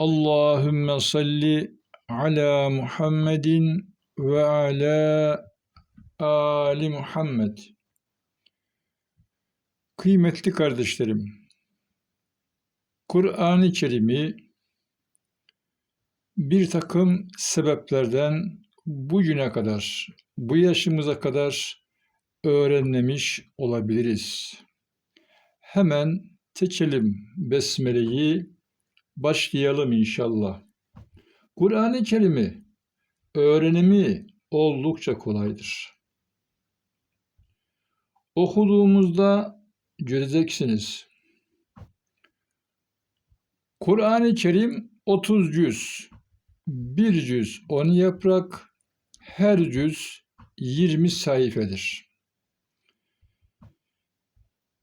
Allahümme salli ala Muhammedin ve ala Ali Muhammed. Kıymetli kardeşlerim, Kur'an-ı Kerim'i bir takım sebeplerden bugüne kadar, bu yaşımıza kadar öğrenmemiş olabiliriz. Hemen seçelim Besmele'yi, başlayalım inşallah. Kur'an-ı Kerim'i öğrenimi oldukça kolaydır. Okuduğumuzda göreceksiniz. Kur'an-ı Kerim 30 cüz, bir cüz 10 yaprak, her cüz 20 sayfedir.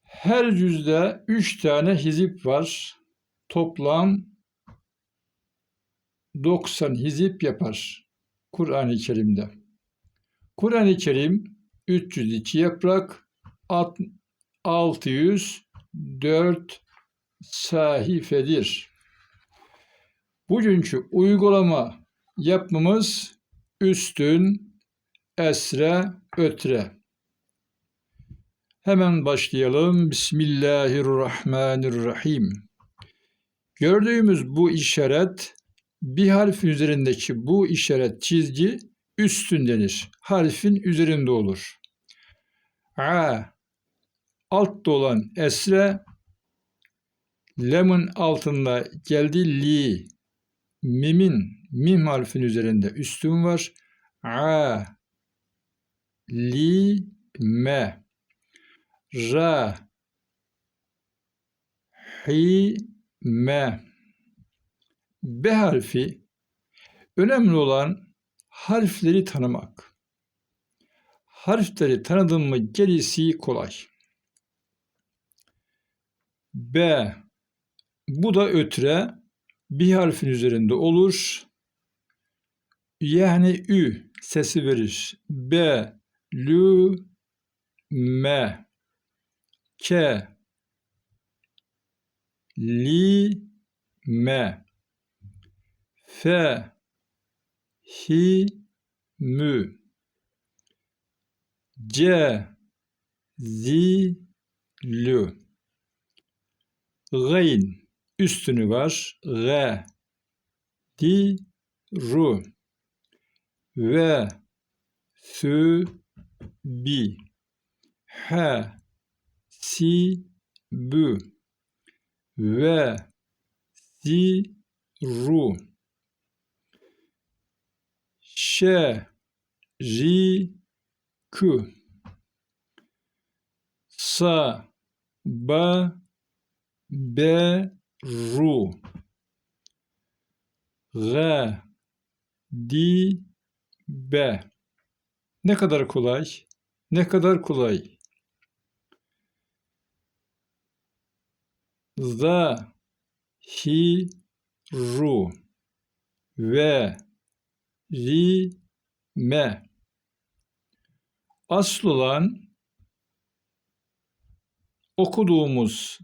Her cüzde 3 tane hizip var. Toplam 90 hizip yapar Kur'an-ı Kerim'de. Kur'an-ı Kerim 302 yaprak, 604 sayfedir. Bugünkü uygulama yapmamız üstün, esre, ötre. Hemen başlayalım. Bismillahirrahmanirrahim. Gördüğümüz bu işaret bir harfin üzerindeki bu işaret çizgi üstün denir. Harfin üzerinde olur. A altta olan esre lem'in altında geldi li mimin mim harfin üzerinde üstün var. A li me ra hi me B harfi önemli olan harfleri tanımak. Harfleri tanıdın mı gerisi kolay. B bu da ötre bir harfin üzerinde olur. Yani ü sesi verir. B, lü, me, ke, li, me, fe, hi, mü, ce, zi, lü, gayn, üstünü var. G, di, ru, ve, sü, bi, he, si, bü, ve, si, ru, şe, ri, kü, sa, ba, be, ru G di be ne kadar kolay? Ne kadar kolay za hi ru ve ri me asıl olan okuduğumuz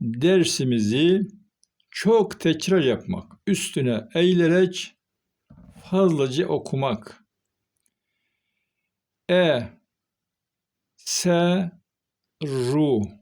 dersimizi çok tekrar yapmak, üstüne eğilerek fazlaca okumak. E, se, ru,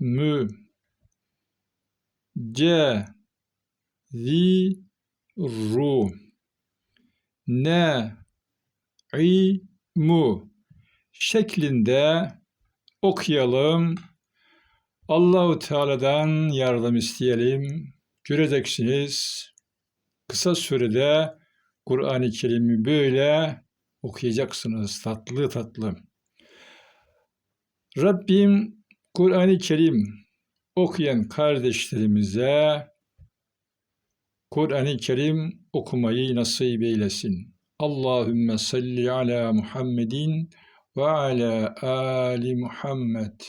mü, ce, zi, ne, i, mu şeklinde okuyalım. Allahu Teala'dan yardım isteyelim. Göreceksiniz. Kısa sürede Kur'an-ı Kerim'i böyle okuyacaksınız tatlı tatlı. Rabbim Kur'an-ı Kerim okuyan kardeşlerimize Kur'an-ı Kerim okumayı nasip eylesin. Allahümme salli ala Muhammedin ve ala ali Muhammed.